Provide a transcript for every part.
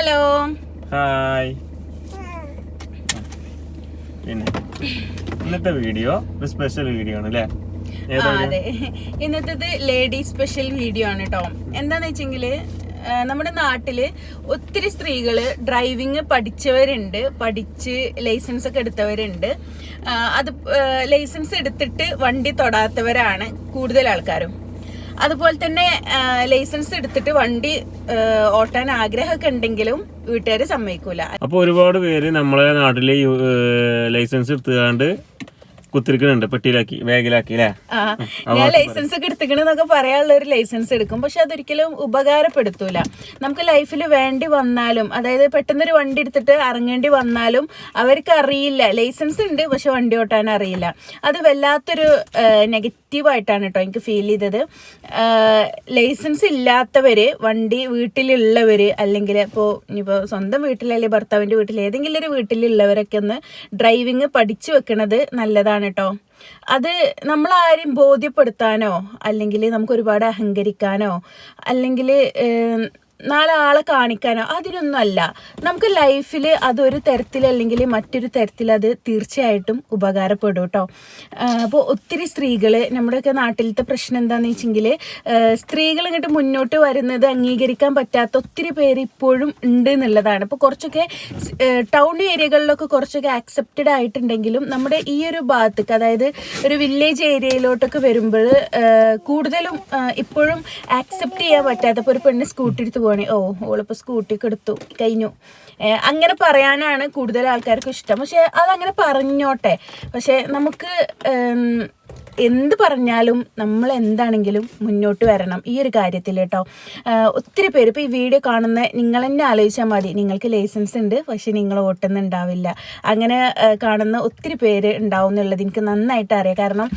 Hello hi പിന്നെ ഇന്നത്തെ video ഒരു സ്പെഷ്യൽ വീഡിയോ ആണ് അല്ലേ? അതെ. ഇന്നത്തേത് ലേഡി സ്പെഷ്യൽ വീഡിയോ ആണ് കേട്ടോ എന്താന്ന് വെച്ചെങ്കിൽ നമ്മുടെ നാട്ടിൽ ഒത്തിരി സ്ത്രീകൾ ഡ്രൈവിംഗ് പഠിച്ചവരുണ്ട് പഠിച്ച് ലൈസൻസ് ഒക്കെ എടുത്തവരുണ്ട്. അത് ലൈസൻസ് എടുത്തിട്ട് വണ്ടി തൊടാത്തവരാണ് കൂടുതൽ ആൾക്കാരും. അതുപോലെ തന്നെ ലൈസൻസ് എടുത്തിട്ട് വണ്ടി ഓട്ടാൻ ആഗ്രഹമൊക്കെ ഉണ്ടെങ്കിലും വീട്ടുകാർ സമ്മതിക്കൂല. അപ്പൊ ഒരുപാട് പേര് നമ്മളെ നാട്ടിൽ ലൈസൻസ് എടുത്തുകൊണ്ട് കുത്തിരിക്കണുണ്ട് പെട്ടിയിലാക്കി വേഗിലാക്കി അല്ലേ ആ ഞാൻ ലൈസൻസ് ഒക്കെ എടുത്തിക്കണെന്നൊക്കെ പറയാനുള്ള ഒരു ലൈസൻസ് എടുക്കും. പക്ഷെ അതൊരിക്കലും ഉപകാരപ്പെടുത്തൂല. നമുക്ക് ലൈഫിൽ വേണ്ടി വന്നാലും അതായത് പെട്ടെന്നൊരു വണ്ടി എടുത്തിട്ട് ഇറങ്ങേണ്ടി വന്നാലും അവർക്ക് അറിയില്ല. ലൈസൻസ് ഉണ്ട് പക്ഷെ വണ്ടി ഓട്ടാൻ അറിയില്ല. അത് വല്ലാത്തൊരു നെഗറ്റീവായിട്ടാണ് കേട്ടോ എനിക്ക് ഫീൽ ചെയ്തത്. ലൈസൻസ് ഇല്ലാത്തവർ വണ്ടി വീട്ടിലുള്ളവർ അല്ലെങ്കിൽ ഇപ്പോൾ ഇനിയിപ്പോൾ സ്വന്തം വീട്ടിലല്ലേ ഭർത്താവിന്റെ വീട്ടിൽ ഏതെങ്കിലും ഒരു വീട്ടിലുള്ളവരൊക്കെ ഒന്ന് ഡ്രൈവിങ് പഠിച്ചു വെക്കണത് നല്ലതാണ് കേട്ടോ അത് നമ്മൾ നമ്മളാരും ബോധ്യപ്പെടുത്താനോ അല്ലെങ്കിൽ നമുക്ക് ഒരുപാട് അഹങ്കരിക്കാനോ അല്ലെങ്കിൽ നാളെ ആളെ കാണിക്കാനോ? അതിനൊന്നും അല്ല നമുക്ക് ലൈഫിൽ അതൊരു തരത്തിൽ അല്ലെങ്കിൽ മറ്റൊരു തരത്തിൽ അത് തീർച്ചയായിട്ടും ഉപകാരപ്പെടും കേട്ടോ അപ്പോൾ ഒത്തിരി സ്ത്രീകൾ നമ്മുടെയൊക്കെ നാട്ടിലത്തെ പ്രശ്നം എന്താണെന്ന് വെച്ചെങ്കിൽ സ്ത്രീകൾ ഇങ്ങോട്ട് മുന്നോട്ട് വരുന്നത് അംഗീകരിക്കാൻ പറ്റാത്ത ഒത്തിരി പേര് ഇപ്പോഴും ഉണ്ട് എന്നുള്ളതാണ്. അപ്പോൾ കുറച്ചൊക്കെ ടൗൺ ഏരിയകളിലൊക്കെ കുറച്ചൊക്കെ ആക്സെപ്റ്റഡ് ആയിട്ടുണ്ടെങ്കിലും നമ്മുടെ ഈ ഒരു ഭാഗത്തേക്ക് അതായത് ഒരു വില്ലേജ് ഏരിയയിലോട്ടൊക്കെ വരുമ്പോൾ കൂടുതലും ഇപ്പോഴും ആക്സെപ്റ്റ് ചെയ്യാൻ പറ്റാത്ത ഇപ്പോൾ ഒരു പെണ്ണ് സ്കൂട്ടി എടുത്ത് പോകണേ ഓ ഓളിപ്പോൾ സ്കൂട്ടിക്ക് എടുത്തു. കഴിഞ്ഞു. അങ്ങനെ പറയാനാണ് കൂടുതൽ ആൾക്കാർക്ക് ഇഷ്ടം. പക്ഷേ അതങ്ങനെ പറഞ്ഞോട്ടെ. പക്ഷേ നമുക്ക് എന്ത് പറഞ്ഞാലും നമ്മൾ എന്താണെങ്കിലും മുന്നോട്ട് വരണം ഈ ഒരു കാര്യത്തിൽ കേട്ടോ. ഒത്തിരി പേര് ഇപ്പോൾ ഈ വീഡിയോ കാണുന്ന നിങ്ങൾ തന്നെ ആലോചിച്ചാൽ മതി. നിങ്ങൾക്ക് ലൈസൻസ് ഉണ്ട് പക്ഷേ നിങ്ങൾ ഓട്ടുന്നുണ്ടാവില്ല അങ്ങനെ കാണുന്ന ഒത്തിരി പേര് ഉണ്ടാവും എന്നുള്ളത് എനിക്ക് നന്നായിട്ട് അറിയാം. കാരണം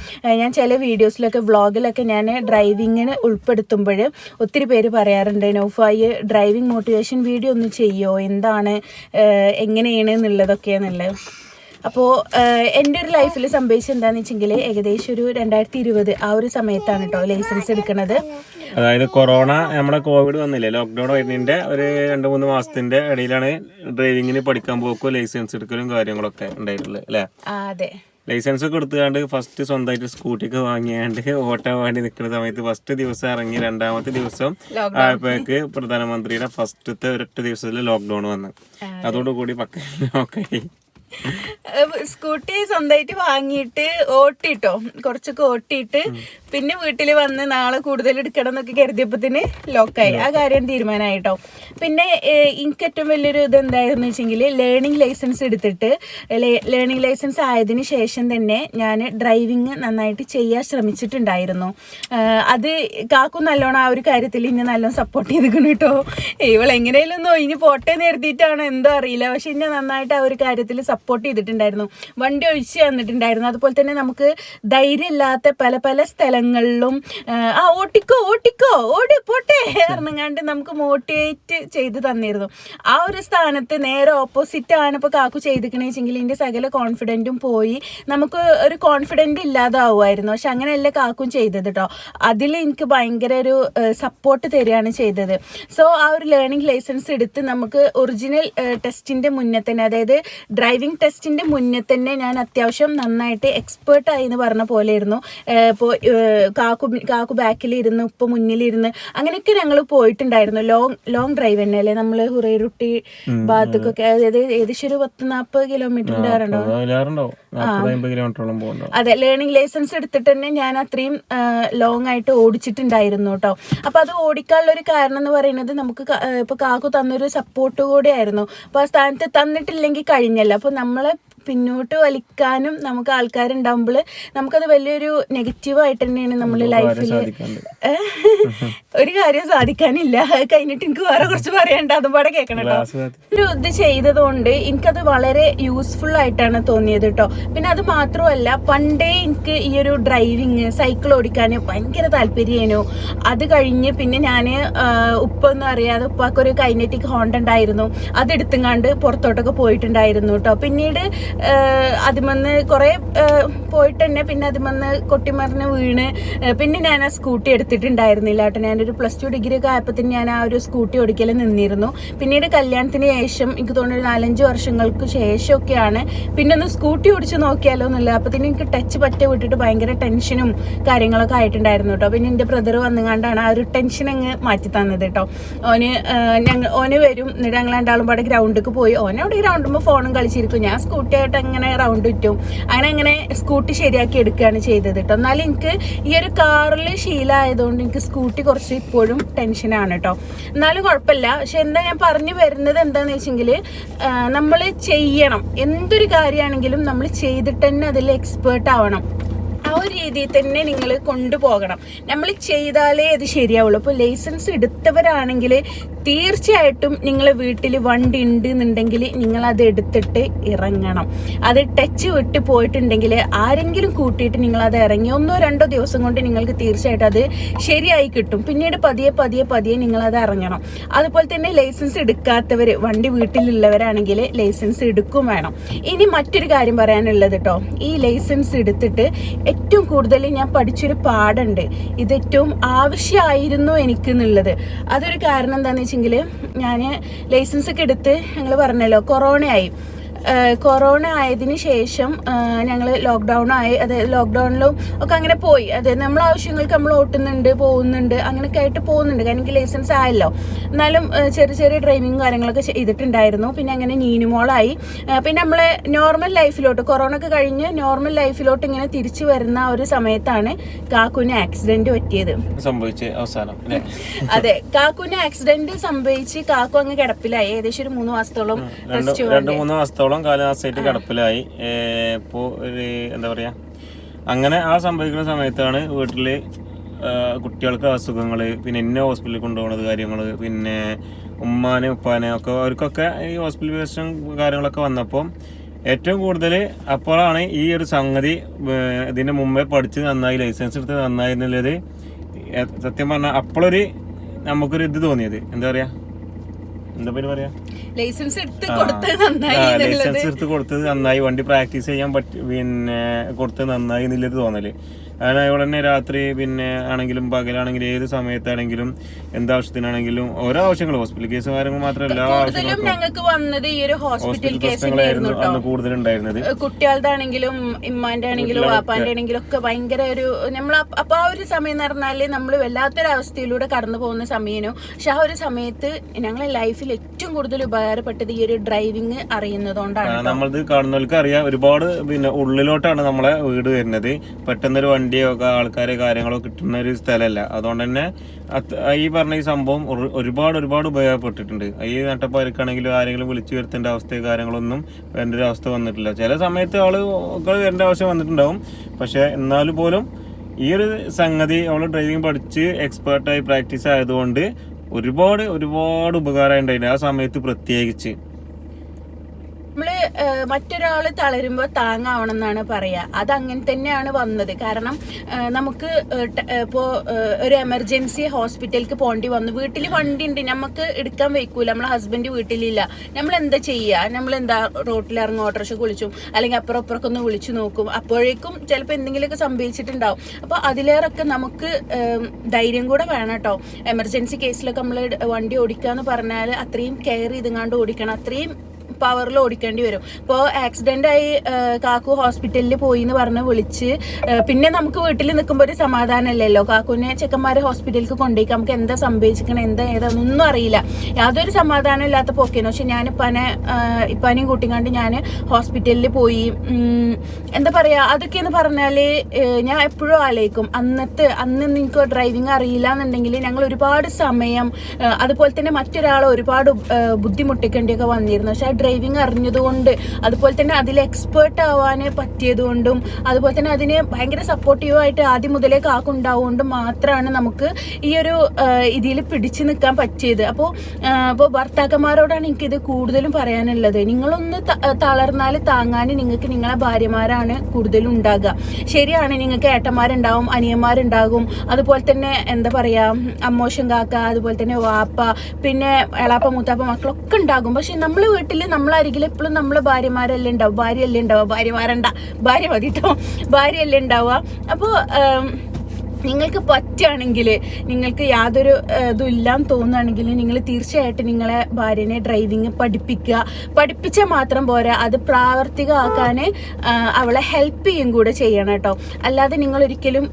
ഞാൻ ചില വീഡിയോസിലൊക്കെ വ്ളോഗിലൊക്കെ ഞാൻ ഡ്രൈവിങ്ങിന് ഉൾപ്പെടുത്തുമ്പോൾ ഒത്തിരി പേര് പറയാറുണ്ട് നൗഫായി ഡ്രൈവിംഗ് മോട്ടിവേഷൻ വീഡിയോ ഒന്ന് ചെയ്യോ? എന്താണ് എങ്ങനെയാണ് എന്നുള്ളതൊക്കെയാണെന്നുള്ളത്. അപ്പോൾ എന്റെ ഒരു ലൈഫിൽ സംഭവിച്ചത് എന്താണെന്ന് വെച്ചെങ്കിൽ ഏകദേശം ഒരു രണ്ടായിരത്തി ഇരുപത് ആ ഒരു സമയത്താണ് കേട്ടോ ലൈസൻസ് എടുക്കുന്നത് അതായത് കൊറോണ നമ്മുടെ കോവിഡ് വന്നില്ലേ? ലോക്ക്ഡൌൺ വരുന്നതിന്റെ ഒരു രണ്ട് മൂന്ന് മാസത്തിന്റെ ഇടയിലാണ് ഡ്രൈവിങ്ങിന് പഠിക്കാൻ പോക്കും ലൈസൻസ് എടുക്കലും കാര്യങ്ങളൊക്കെ ഉണ്ടായിട്ടുള്ളത് അല്ലേ? അതെ. ലൈസൻസ് ഒക്കെ എടുത്തുകൊണ്ട് ഫസ്റ്റ് സ്വന്തമായിട്ട് സ്കൂട്ടിക്ക് വാങ്ങിയാണ്ട് ഓട്ടോ വേണ്ടി നിൽക്കുന്ന സമയത്ത് ഫസ്റ്റ് ദിവസം ഇറങ്ങി രണ്ടാമത്തെ ദിവസം ആയപ്പോഴേക്ക് പ്രധാനമന്ത്രിയുടെ ഫസ്റ്റത്തെ ഒരൊറ്റ ദിവസത്തിൽ ലോക്ക്ഡൌൺ വന്നു. അതോടുകൂടി പക്ക ലോക്കായി സ്കൂട്ടി സ്വന്തമായിട്ട് വാങ്ങിയിട്ട് ഓട്ടിട്ടോ. കുറച്ചൊക്കെ ഓട്ടിയിട്ട് പിന്നെ വീട്ടിൽ വന്ന് നാളെ കൂടുതൽ എടുക്കണം എന്നൊക്കെ കരുതിയപ്പത്തിന് ലോക്കായി ആ കാര്യം തീരുമാനമായിട്ടോ. പിന്നെ എനിക്ക് ഏറ്റവും വലിയൊരു ഇത് എന്തായിരുന്നു വെച്ചെങ്കിൽ ലേണിംഗ് ലൈസൻസ് എടുത്തിട്ട് ലേണിംഗ് ലൈസൻസ് ആയതിന് ശേഷം തന്നെ ഞാൻ ഡ്രൈവിങ് നന്നായിട്ട് ചെയ്യാൻ ശ്രമിച്ചിട്ടുണ്ടായിരുന്നു. അത് കാക്കു നല്ലോണം ആ ഒരു കാര്യത്തിൽ ഇന്നെ നല്ലോണം സപ്പോർട്ട് ചെയ്തിരിക്കണം കേട്ടോ. ഇവളെങ്ങനെയാലും ഒന്നും ഇനി പോട്ടെ എന്ന് കരുതിയിട്ടാണോ. എന്തോ അറിയില്ല. പക്ഷെ ഇന്നെ നന്നായിട്ട് ആ ഒരു കാര്യത്തിൽ സപ്പോർട്ട് ചെയ്തിട്ടുണ്ടായിരുന്നു. വണ്ടി ഒഴിച്ച് തന്നിട്ടുണ്ടായിരുന്നു. അതുപോലെ തന്നെ നമുക്ക് ധൈര്യമില്ലാത്ത പല പല സ്ഥലങ്ങളിലും ആ, ഓട്ടിക്കോ ഓട്ടിക്കോ ഓടി പോട്ടെ പറഞ്ഞങ്ങാണ്ട് നമുക്ക് മോട്ടിവേറ്റ് ചെയ്ത് തന്നിരുന്നു. ആ ഒരു സ്ഥാനത്ത് നേരെ ഓപ്പോസിറ്റ് ആണ് ഇപ്പോൾ കാക്കു ചെയ്തിരിക്കണെങ്കിൽ എന്റെ സകല കോൺഫിഡന്റും പോയി നമുക്ക് ഒരു കോൺഫിഡന്റ് ഇല്ലാതാവുമായിരുന്നു. പക്ഷെ അങ്ങനെയല്ല കാക്കും ചെയ്തത് കേട്ടോ അതിൽ എനിക്ക് ഭയങ്കര ഒരു സപ്പോർട്ട് തരികയാണ് ചെയ്തത്. സോ ആ ഒരു ലേണിംഗ് ലൈസൻസ് എടുത്ത് നമുക്ക് ഒറിജിനൽ ടെസ്റ്റിന്റെ മുന്നേ തന്നെ അതായത് ഡ്രൈവിംഗ് ടെസ്റ്റിന്റെ മുന്നേ തന്നെ ഞാൻ അത്യാവശ്യം നന്നായിട്ട് എക്സ്പേർട്ട് ആയി എന്ന് പറഞ്ഞ പോലെ ഇരുന്നു ഇപ്പോൾ കാക്കു കാക്കു ബാക്കിലിരുന്ന് ഇപ്പോൾ മുന്നിലിരുന്ന് അങ്ങനെയൊക്കെ ഞങ്ങൾ പോയിട്ടുണ്ടായിരുന്നു. ലോങ് ലോങ് ഡ്രൈവ് തന്നെ അല്ലേ? നമ്മൾ ഹുറൈറുട്ടി ഭാഗത്തേക്കൊക്കെ അതായത് ഏകദേശം ഒരു പത്ത് നാൽപ്പത് കിലോമീറ്ററിന്റെ ഉണ്ടാകാറുണ്ടോ അതെ ലേണിംഗ് ലൈസൻസ് എടുത്തിട്ട് തന്നെ ഞാൻ അത്രയും ലോങ് ആയിട്ട് ഓടിച്ചിട്ടുണ്ടായിരുന്നു കേട്ടോ അപ്പൊ അത് ഓടിക്കാനുള്ള ഒരു കാരണം എന്ന് പറയുന്നത് നമുക്ക് ഇപ്പോൾ കാക്കു തന്നൊരു സപ്പോർട്ട് കൂടെ ആയിരുന്നു. അപ്പൊ ആ സ്ഥാനത്ത് തന്നിട്ടില്ലെങ്കിൽ കഴിഞ്ഞല്ല. അപ്പൊ നമ്മളെ പിന്നോട്ട് വലിക്കാനും നമുക്ക് ആൾക്കാരുണ്ടാകുമ്പോൾ നമുക്കത് വലിയൊരു നെഗറ്റീവായിട്ട് തന്നെയാണ് നമ്മൾ ലൈഫിൽ ഒരു കാര്യം സാധിക്കാനില്ല. അത് കഴിഞ്ഞിട്ട് എനിക്ക് വേറെ കുറച്ച് പറയണ്ട. അതും പാടെ കേൾക്കണം കേട്ടോ ഒരു ഇത് ചെയ്തതുകൊണ്ട് എനിക്കത് വളരെ യൂസ്ഫുൾ ആയിട്ടാണ് തോന്നിയത് കേട്ടോ പിന്നെ അത് മാത്രമല്ല പണ്ടേ എനിക്ക് ഈ ഒരു ഡ്രൈവിങ് സൈക്കിൾ ഓടിക്കാൻ ഭയങ്കര താല്പര്യമായിരുന്നു അത് കഴിഞ്ഞ് പിന്നെ ഞാൻ ഉപ്പൊന്നും അറിയാതെ ഉപ്പാക്കൊരു കൈനറ്റിക് ഹോണ്ട ഉണ്ടായിരുന്നു. അതെടുത്തുങ്ങാണ്ട് പുറത്തോട്ടൊക്കെ പോയിട്ടുണ്ടായിരുന്നു കേട്ടോ പിന്നീട് അതിമന്ന് കുറേ പോയിട്ട് തന്നെ പിന്നെ അതിമന്ന് കൊട്ടിമറിഞ്ഞ് വീണ്. പിന്നെ ഞാൻ ആ സ്കൂട്ടി എടുത്തിട്ടുണ്ടായിരുന്നില്ല കേട്ടോ. ഞാനൊരു പ്ലസ് ടു ഡിഗ്രി ഒക്കെ ആയപ്പോൾ ഞാൻ ആ ഒരു സ്കൂട്ടി ഓടിക്കൽ നിന്നിരുന്നു. പിന്നീട് കല്യാണത്തിന് ശേഷം എനിക്ക് തോന്നുന്നു നാലഞ്ച് വർഷങ്ങൾക്ക് ശേഷമൊക്കെയാണ്. പിന്നെ ഒന്ന് സ്കൂട്ടി ഓടിച്ച് നോക്കിയാലോ എന്നില്ല. അപ്പോൾ തന്നെ എനിക്ക് ടച്ച് പറ്റ വിട്ടിട്ട് ഭയങ്കര ടെൻഷനും കാര്യങ്ങളൊക്കെ ആയിട്ടുണ്ടായിരുന്നു കേട്ടോ. പിന്നെ എന്റെ ബ്രദർ വന്നുകൊണ്ടാണ് ആ ഒരു ടെൻഷൻ അങ്ങ് മാറ്റി തന്നത് കേട്ടോ. ഓന് ഞങ്ങൾ ഓന് വരും. എന്നിട്ട് ഞങ്ങൾ രണ്ടാളും പാടെ ഗ്രൗണ്ടിലേക്ക് പോയി. അവിടെ ഗ്രൗണ്ടുമ്പോൾ ഫോണും കളിച്ചിരിക്കും. ഞാൻ സ്കൂട്ടി ആയിട്ട് അങ്ങനെ റൗണ്ട് ചുറ്റും അങ്ങനെ അങ്ങനെ സ്കൂട്ടി ശരിയാക്കി എടുക്കുകയാണ് ചെയ്തത് കേട്ടോ എന്നാലും എനിക്ക് ഈ ഒരു കാറിൽ ശീലമായതുകൊണ്ട് എനിക്ക് സ്കൂട്ടി കുറച്ച് ഇപ്പോഴും ടെൻഷനാണ് കേട്ടോ എന്നാലും കുഴപ്പമില്ല. പക്ഷെ എന്താ ഞാൻ പറഞ്ഞു വരുന്നത് എന്താണെന്ന് വെച്ചെങ്കിൽ നമ്മൾ ചെയ്യണം. എന്തൊരു കാര്യമാണെങ്കിലും നമ്മൾ ചെയ്തിട്ട് തന്നെ അതിൽ എക്സ്പേർട്ട് ആവണം. ആ ഒരു രീതിയിൽ തന്നെ നിങ്ങൾ കൊണ്ടുപോകണം. നമ്മൾ ചെയ്താലേ അത് ശരിയാവുള്ളൂ. അപ്പോൾ ലൈസൻസ് എടുത്തവരാണെങ്കിൽ തീർച്ചയായിട്ടും നിങ്ങൾ വീട്ടിൽ വണ്ടി ഉണ്ട് എന്നുണ്ടെങ്കിൽ നിങ്ങൾ അത് എടുത്തിട്ട് ഇറങ്ങണം. അത് ടച്ച് വിട്ട് പോയിട്ടുണ്ടെങ്കിൽ ആരെങ്കിലും കൂട്ടിയിട്ട് നിങ്ങൾ അത് ഇറങ്ങി ഒന്നോ രണ്ടോ ദിവസം കൊണ്ട് നിങ്ങൾക്ക് തീർച്ചയായിട്ടും അത് ശരിയായി കിട്ടും. പിന്നീട് പതിയെ പതിയെ പതിയെ നിങ്ങൾ അത് ഇറങ്ങണം. അതുപോലെ തന്നെ ലൈസൻസ് എടുക്കാത്തവർ വണ്ടി വീട്ടിലുള്ളവരാണെങ്കിൽ ലൈസൻസ് എടുക്കും വേണം. ഇനി മറ്റൊരു കാര്യം പറയാനുള്ളത് കേട്ടോ ഈ ലൈസൻസ് എടുത്തിട്ട് ഏറ്റവും കൂടുതൽ ഞാൻ പഠിച്ചൊരു പാടുണ്ട് ഇത് ഏറ്റവും ആവശ്യമായിരുന്നു എനിക്ക് എന്നുള്ളത് അതൊരു കാരണം എന്താണെന്ന് വെച്ചെങ്കിൽ ഞാൻ ലൈസൻസ് ഒക്കെ എടുത്ത് ഞങ്ങൾ പറഞ്ഞല്ലോ കൊറോണയായി. കൊറോണ ആയതിന് ശേഷം ഞങ്ങൾ ലോക്ക്ഡൗൺ ആയി. അതായത് ലോക്ക്ഡൗണിലും ഒക്കെ അങ്ങനെ പോയി. അതായത് നമ്മൾ ആവശ്യങ്ങൾക്ക് നമ്മൾ ഓട്ടുന്നുണ്ട് പോകുന്നുണ്ട് അങ്ങനെയൊക്കെ ആയിട്ട് പോകുന്നുണ്ട്. കാരണം എനിക്ക് ലൈസൻസ് ആയല്ലോ. എന്നാലും ചെറിയ ചെറിയ ഡ്രൈവിങ് കാര്യങ്ങളൊക്കെ ചെയ്തിട്ടുണ്ടായിരുന്നു. പിന്നെ അങ്ങനെ നീനുമോളായി. പിന്നെ നമ്മൾ നോർമൽ ലൈഫിലോട്ട് കൊറോണ ഒക്കെ കഴിഞ്ഞ് നോർമൽ ലൈഫിലോട്ട് ഇങ്ങനെ തിരിച്ചു വരുന്ന ഒരു സമയത്താണ് കാക്കുന് ആക്സിഡന്റ് പറ്റിയത്. അവസാനം അതെ. കാക്കുന് ആക്സിഡന്റ് സംഭവിച്ച് കാക്കു അങ്ങ് കിടപ്പിലായി. ഏകദേശം ഒരു മൂന്ന് മാസത്തോളം റെസ്റ്റ് കാലം ആ സൈറ്റ് കിടപ്പിലായി. ഇപ്പോൾ ഇപ്പോ ഒരു എന്താ പറയുക അങ്ങനെ ആ സംഭവിക്കുന്ന സമയത്താണ് വീട്ടിൽ കുട്ടികൾക്ക് അസുഖങ്ങൾ പിന്നെ എന്നെ ഹോസ്പിറ്റലിൽ കൊണ്ടുപോകുന്നത് കാര്യങ്ങൾ പിന്നെ ഉമ്മാനെ ഉപ്പാനെ ഒക്കെ അവർക്കൊക്കെ ഈ ഹോസ്പിറ്റൽ വേഷൻ കാര്യങ്ങളൊക്കെ വന്നപ്പോൾ ഏറ്റവും കൂടുതൽ അപ്പോഴാണ് ഈ ഒരു സംഗതി ഇതിന്റെ മുമ്പേ പഠിച്ച് നന്നായി ലൈസൻസ് എടുത്ത് നന്നായി എന്നുള്ളത് സത്യം പറഞ്ഞാൽ അപ്പോഴൊരു നമുക്കൊരു ഇത് തോന്നിയത്. എന്താ പറയാ എന്താ പേര് പറയാ? ലൈസൻസ് എടുത്ത്. കൊടുത്തത് നന്നായി ലൈസൻസ് എടുത്ത് കൊടുത്തത് നന്നായി. വണ്ടി പ്രാക്ടീസ് ചെയ്യാൻ പറ്റി പിന്നെ കൊടുത്തത് നന്നായി എന്നുള്ളത് തോന്നൽ. കാരണം ഉടനെ രാത്രി പിന്നെ ആണെങ്കിലും പകലാണെങ്കിലും ഏത് സമയത്താണെങ്കിലും എന്താവശ്യത്തിനാണെങ്കിലും ഓരോ ആവശ്യങ്ങൾ ഹോസ്പിറ്റൽ കേസ് കാര്യങ്ങൾ മാത്രമല്ല കൂടുതലും ഞങ്ങൾക്ക് വന്നത് ഈ ഒരു ഹോസ്പിറ്റൽ പ്രശ്നങ്ങളായിരുന്നു അന്ന് കൂടുതലുണ്ടായിരുന്നത്. കുട്ടികളുടെ ആണെങ്കിലും ഇമ്മാന്റെ ആണെങ്കിലും. വാപ്പാന്റെ ആണെങ്കിലും ഒക്കെ ഭയങ്കര ഒരു നമ്മൾ അപ്പൊ ആ ഒരു സമയം എന്ന് പറഞ്ഞാൽ നമ്മൾ വല്ലാത്തൊരു അവസ്ഥയിലൂടെ കടന്നു പോകുന്ന സമയനു പക്ഷെ ആ ഒരു സമയത്ത് ഞങ്ങളെ ലൈഫിൽ ഏറ്റവും കൂടുതൽ ഉപകാരപ്പെട്ടത് ഈ ഒരു ഡ്രൈവിംഗ് അറിയുന്നതുകൊണ്ടാണ് നമ്മളത് കാണുന്നവർക്ക് അറിയാം. ഒരുപാട് പിന്നെ ഉള്ളിലോട്ടാണ് നമ്മളെ വീട് വരുന്നത്. പെട്ടെന്നൊരു വണ്ടിയോ ഒക്കെ ആൾക്കാരെ കാര്യങ്ങളോ കിട്ടുന്ന ഒരു സ്ഥലമല്ല അതുകൊണ്ട് തന്നെ ഈ പറഞ്ഞ ഈ സംഭവം ഒരുപാട് ഒരുപാട് ഉപയോഗപ്പെട്ടിട്ടുണ്ട്. ഈ നട്ടപ്പാർക്കാണെങ്കിലും ആരെങ്കിലും വിളിച്ചു വരുത്തേണ്ട അവസ്ഥയോ കാര്യങ്ങളൊന്നും വേണ്ട ഒരു അവസ്ഥ വന്നിട്ടില്ല. ചില സമയത്ത് ആളുകൾ വരേണ്ട ആവശ്യം വന്നിട്ടുണ്ടാവും. പക്ഷേ എന്നാലും പോലും ഈ ഒരു സംഗതി അവൾ ഡ്രൈവിംഗ് പഠിച്ച് എക്സ്പേർട്ടായി പ്രാക്ടീസ് ആയതുകൊണ്ട് ഒരുപാട് ഒരുപാട് ഉപകാരം ഉണ്ടായിട്ടുണ്ട് ആ സമയത്ത് പ്രത്യേകിച്ച്. നമ്മൾ മറ്റൊരാൾ തളരുമ്പോ താങ്ങാവണം എന്നാണ് പറയാ. അത് അങ്ങനെ തന്നെയാണ് വന്നത്. കാരണം നമുക്ക് ഇപ്പോ ഒരു എമർജൻസി ഹോസ്പിറ്റലിലേക്ക് പോകേണ്ടി വന്നു. വീട്ടിൽ വണ്ടി ഉണ്ട് നമുക്ക് എടുക്കാൻ വയ്ക്കൂല. നമ്മളെ ഹസ്ബൻഡ് വീട്ടിലില്ല. നമ്മൾ എന്താ ചെയ്യുക നമ്മൾ എന്താ റോട്ടിൽ ഇറങ്ങും ഓട്ടോറിക്ഷ വിളിച്ചു അല്ലെങ്കിൽ അപ്പുറം അപ്പുറമൊക്കെ ഒന്ന് വിളിച്ചു നോക്കും. അപ്പോഴേക്കും ചിലപ്പോൾ എന്തെങ്കിലുമൊക്കെ സംഭവിച്ചിട്ടുണ്ടാവും. അപ്പോൾ അതിലേറൊക്കെ നമുക്ക് ധൈര്യം കൂടെ വേണം കേട്ടോ എമർജൻസി കേസിലൊക്കെ നമ്മൾ വണ്ടി ഓടിക്കുക എന്ന് പറഞ്ഞാൽ അത്രയും കെയർ ചെയ്തുങ്ങാണ്ട് ഓടിക്കണം. അത്രയും പവറിൽ ഓടിക്കേണ്ടി വരും. ഇപ്പോൾ ആക്സിഡന്റ് ആയി കാക്കു ഹോസ്പിറ്റലിൽ പോയി എന്ന് പറഞ്ഞ് വിളിച്ച് പിന്നെ നമുക്ക് വീട്ടിൽ നിൽക്കുമ്പോൾ ഒരു സമാധാനമല്ലല്ലോ കാക്കുവിനെ ചെക്കന്മാരെ ഹോസ്പിറ്റലിലേക്ക് കൊണ്ടുപോയി നമുക്ക് എന്താ സംഭവിച്ചിരിക്കണം എന്താ ഏതാണെന്നൊന്നും അറിയില്ല. യാതൊരു സമാധാനം ഇല്ലാത്ത പോക്കേനു. പക്ഷെ ഞാൻ ഇപ്പാനെ ഇപ്പനെയും കൂട്ടിക്കാണ്ട് ഞാൻ ഹോസ്പിറ്റലിൽ പോയി എന്താ പറയുക അതൊക്കെയെന്ന് പറഞ്ഞാൽ ഞാൻ എപ്പോഴും ആലോചിക്കും. അന്നത്തെ അന്ന് നിങ്ങൾക്ക് ഡ്രൈവിംഗ് അറിയില്ല എന്നുണ്ടെങ്കിൽ ഞങ്ങൾ ഒരുപാട് സമയം അതുപോലെ തന്നെ മറ്റൊരാളെ ഒരുപാട് ബുദ്ധിമുട്ടിക്കേണ്ടിയൊക്കെ വന്നിരുന്നു. പക്ഷെ ഡ്രൈവിംഗ് അറിഞ്ഞതുകൊണ്ട് അതുപോലെ തന്നെ അതിൽ എക്സ്പേർട്ട് ആവാൻ പറ്റിയതുകൊണ്ടും അതുപോലെ തന്നെ അതിനെ ഭയങ്കര സപ്പോർട്ടീവായിട്ട് ആദ്യം മുതലേ കാക്കുണ്ടാവുകൊണ്ട് മാത്രമാണ് നമുക്ക് ഈ ഒരു ഇതിൽ പിടിച്ചു നിൽക്കാൻ പറ്റിയത്. അപ്പോൾ അപ്പോൾ ഭർത്താക്കന്മാരോടാണ് എനിക്കിത് കൂടുതലും പറയാനുള്ളത്. നിങ്ങളൊന്ന് തളർന്നാൽ താങ്ങാൻ നിങ്ങൾക്ക് നിങ്ങളെ ഭാര്യമാരാണ് കൂടുതലും ഉണ്ടാകുക. ശരിയാണ് നിങ്ങൾക്ക് ഏട്ടന്മാരുണ്ടാവും അനിയന്മാരുണ്ടാകും. അതുപോലെ തന്നെ എന്താ പറയുക അമ്മോശം കാക്ക അതുപോലെ തന്നെ വാപ്പ പിന്നെ എളാപ്പ മൂത്താപ്പ മക്കളൊക്കെ ഉണ്ടാകും. പക്ഷെ നമ്മൾ വീട്ടിൽ നമ്മളെ നമ്മളായിരിക്കില്ല എപ്പോഴും നമ്മൾ ഭാര്യമാരല്ലേ ഉണ്ടാവും ഭാര്യയല്ലേ ഉണ്ടാവുക? ഭാര്യമാരണ്ട. ഭാര്യ മതി കേട്ടോ ഭാര്യയല്ലേ ഉണ്ടാവുക? അപ്പോൾ നിങ്ങൾക്ക് പറ്റുകയാണെങ്കിൽ നിങ്ങൾക്ക് യാതൊരു ഇതും ഇല്ലാന്ന് തോന്നുകയാണെങ്കിൽ നിങ്ങൾ തീർച്ചയായിട്ടും നിങ്ങളെ ഭാര്യനെ ഡ്രൈവിങ് പഠിപ്പിക്കുക. പഠിപ്പിച്ചാൽ മാത്രം പോരാ. അത് പ്രാവർത്തികമാക്കാൻ അവളെ ഹെൽപ്പ് ചെയ്യും കൂടെ ചെയ്യണം കേട്ടോ. അല്ലാതെ നിങ്ങൾ ഒരിക്കലും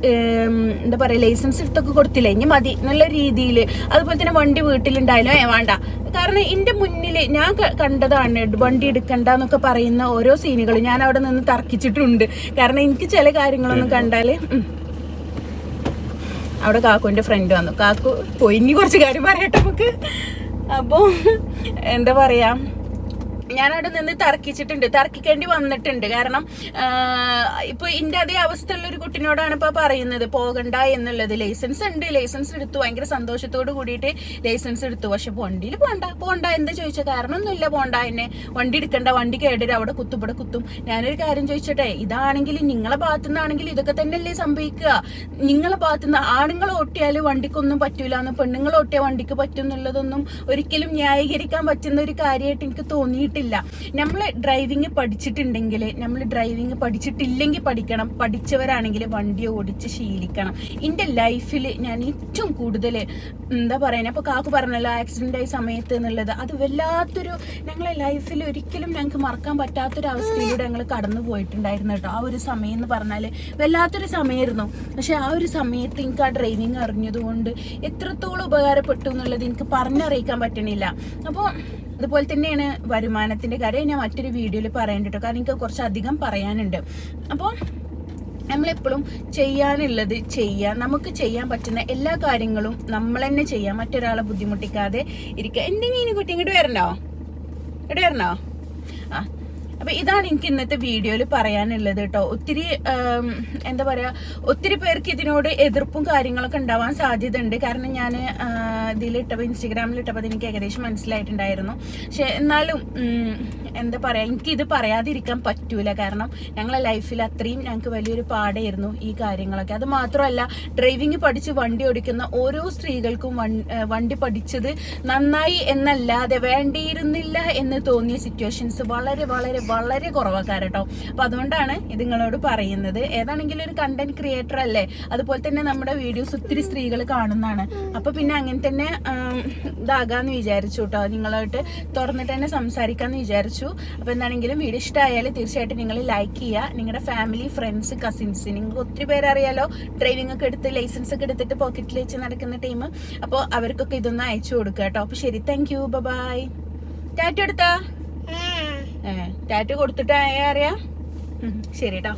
എന്താ പറയുക ലൈസൻസ് എടുത്തൊക്കെ കൊടുത്തില്ല. ഇനി മതി. നല്ല രീതിയിൽ. അതുപോലെ തന്നെ വണ്ടി വീട്ടിലുണ്ടായാലും ഏ വേണ്ട. കാരണം എന്റെ മുന്നിൽ ഞാൻ കണ്ടതാണ്. വണ്ടി എടുക്കണ്ട എന്നൊക്കെ പറയുന്ന ഓരോ സീനുകൾ ഞാൻ അവിടെ നിന്ന് തർക്കിച്ചിട്ടുണ്ട്. കാരണം എനിക്ക് ചില കാര്യങ്ങളൊന്നും കണ്ടാൽ അവിടെ കാക്കുവിന്റെ ഫ്രണ്ട് വന്നു. കാക്കു പോയി ഇനി കുറച്ച് കാര്യം പറയട്ടെ നമുക്ക്. അപ്പോൾ എന്താ പറയാ ഞാനവിടെ നിന്ന് തർക്കിച്ചിട്ടുണ്ട് തർക്കിക്കേണ്ടി വന്നിട്ടുണ്ട്. കാരണം ഇപ്പൊ ഇന്റെ അതേ അവസ്ഥയുള്ള ഒരു കുട്ടിനോടാണ് ഇപ്പൊ പറയുന്നത് പോകണ്ട എന്നുള്ളത്. ലൈസൻസ് ഉണ്ട് ലൈസൻസ് എടുത്തു. ഭയങ്കര സന്തോഷത്തോട് കൂടിയിട്ട് ലൈസൻസ് എടുത്തു. പക്ഷെ വണ്ടിയിൽ പോണ്ട പോണ്ട എന്താ ചോദിച്ച കാരണം ഒന്നുമില്ല പോണ്ട എന്നെ. വണ്ടി എടുക്കണ്ട വണ്ടി കേടരും അവിടെ കുത്തും ഇവിടെ കുത്തും. ഞാനൊരു കാര്യം ചോദിച്ചട്ടെ ഇതാണെങ്കിൽ നിങ്ങളെ ഭാഗത്തു നിന്നാണെങ്കിൽ ഇതൊക്കെ തന്നെയല്ലേ സംഭവിക്കുക? നിങ്ങളെ ഭാഗത്തു നിന്ന് ആണുങ്ങൾ ഓട്ടിയാൽ വണ്ടിക്കൊന്നും പറ്റൂല എന്ന് പെണ്ണുങ്ങൾ ഓട്ടിയ വണ്ടിക്ക് പറ്റും എന്നുള്ളതൊന്നും ഒരിക്കലും ന്യായീകരിക്കാൻ പറ്റുന്ന ഒരു കാര്യമായിട്ട് എനിക്ക് തോന്നിയിട്ടില്ല നമ്മൾ ഡ്രൈവിംഗ് പഠിച്ചിട്ടുണ്ടെങ്കിൽ നമ്മൾ ഡ്രൈവിംഗ് പഠിച്ചിട്ടില്ലെങ്കിൽ പഠിക്കണം. പഠിച്ചവരാണെങ്കിൽ വണ്ടി ഓടിച്ച് ശീലിക്കണം. എന്റെ ലൈഫിൽ ഞാൻ ഏറ്റവും കൂടുതൽ എന്താ പറയുക അപ്പോൾ കാക്ക് പറഞ്ഞല്ലോ ആക്സിഡന്റ് ആയ സമയത്ത് എന്നുള്ളത്. അത് വല്ലാത്തൊരു ഞങ്ങളെ ലൈഫിൽ ഒരിക്കലും ഞങ്ങൾക്ക് മറക്കാൻ പറ്റാത്തൊരു അവസ്ഥയിലൂടെ ഞങ്ങൾ കടന്നു പോയിട്ടുണ്ടായിരുന്നു കേട്ടോ. ആ ഒരു സമയം എന്ന് പറഞ്ഞാൽ വല്ലാത്തൊരു സമയമായിരുന്നു. പക്ഷേ ആ ഒരു സമയത്ത് എനിക്ക് ആ ഡ്രൈവിംഗ് അറിഞ്ഞതുകൊണ്ട് എത്രത്തോളം ഉപകാരപ്പെട്ടു എന്നുള്ളത് എനിക്ക് പറഞ്ഞറിയിക്കാൻ പറ്റണില്ല. അപ്പോൾ അതുപോലെ തന്നെയാണ് വരുമാനത്തിന്റെ കാര്യം ഞാൻ മറ്റൊരു വീഡിയോയിൽ പറയേണ്ടിട്ടോ കാരണം എനിക്ക് കുറച്ചധികം പറയാനുണ്ട്. അപ്പോൾ നമ്മളെപ്പോഴും ചെയ്യാനുള്ളത് ചെയ്യാം നമുക്ക് ചെയ്യാൻ പറ്റുന്ന എല്ലാ കാര്യങ്ങളും നമ്മൾ തന്നെ ചെയ്യാം മറ്റൊരാളെ ബുദ്ധിമുട്ടിക്കാതെ ഇരിക്കുക. എന്തെങ്കിലും ഇനി കുട്ടി ഇങ്ങോട്ട് വരണോ ഇവിടെ വരണോ? ആ ഇതാണ് എനിക്ക് ഇന്നത്തെ വീഡിയോയിൽ പറയാനുള്ളത് കേട്ടോ. ഒത്തിരി എന്താ പറയാ ഒത്തിരി പേർക്ക് ഇതിനോട് എതിർപ്പും കാര്യങ്ങളൊക്കെ ഉണ്ടാവാൻ സാധ്യത ഉണ്ട് കാരണം ഞാൻ ഇതിലിട്ടപ്പോൾ ഇൻസ്റ്റഗ്രാമിലിട്ടപ്പോൾ എനിക്ക് ഏകദേശം മനസ്സിലായിട്ടുണ്ടായിരുന്നു. പക്ഷെ എന്നാലും എന്താ പറയുക എനിക്കിത് പറയാതിരിക്കാൻ പറ്റൂല. കാരണം ഞങ്ങളെ ലൈഫിൽ അത്രയും ഞങ്ങൾക്ക് വലിയൊരു പാടായിരുന്നു ഈ കാര്യങ്ങളൊക്കെ. അത് മാത്രമല്ല ഡ്രൈവിംഗ് പഠിച്ച് വണ്ടി ഓടിക്കുന്ന ഓരോ സ്ത്രീകൾക്കും വണ്ടി പഠിച്ചത് നന്നായി എന്നല്ലാതെ വേണ്ടിയിരുന്നില്ല എന്ന് തോന്നിയ സിറ്റുവേഷൻസ് വളരെ വളരെ വളരെ കുറവാക്കാരട്ടോ. അപ്പം അതുകൊണ്ടാണ് ഇത് നിങ്ങളോട് പറയുന്നത്. ഏതാണെങ്കിലും ഒരു കണ്ടന്റ് ക്രിയേറ്റർ അല്ലേ? അതുപോലെ തന്നെ നമ്മുടെ വീഡിയോസ് ഒത്തിരി സ്ത്രീകൾ കാണുന്നതാണ്. അപ്പോൾ പിന്നെ അങ്ങനെ തന്നെ ആം, ഇതാകാന്ന് വിചാരിച്ചു കേട്ടോ നിങ്ങളായിട്ട് തുറന്നിട്ട് തന്നെ സംസാരിക്കാമെന്ന് വിചാരിച്ചു. അപ്പോൾ എന്താണെങ്കിലും വീഡിയോ ഇഷ്ടമായാൽ തീർച്ചയായിട്ടും നിങ്ങൾ ലൈക്ക് ചെയ്യുക നിങ്ങളുടെ ഫാമിലി ഫ്രണ്ട്സ് കസിൻസ് നിങ്ങൾക്ക് ഒത്തിരി പേരറിയാലോ ഡ്രൈവിംഗ് ഒക്കെ എടുത്ത് ലൈസൻസ് ഒക്കെ എടുത്തിട്ട് പോക്കറ്റിൽ വെച്ച് നടക്കുന്ന ടീം അപ്പോൾ അവർക്കൊക്കെ ഇതൊന്ന് അയച്ചു കൊടുക്കുക കേട്ടോ അപ്പോൾ ശരി താങ്ക് യു ബൈ ടാറ്റു എടുത്താ? ഏ ടാറ്റു കൊടുത്തിട്ട് അറിയാം? ശരി കേട്ടോ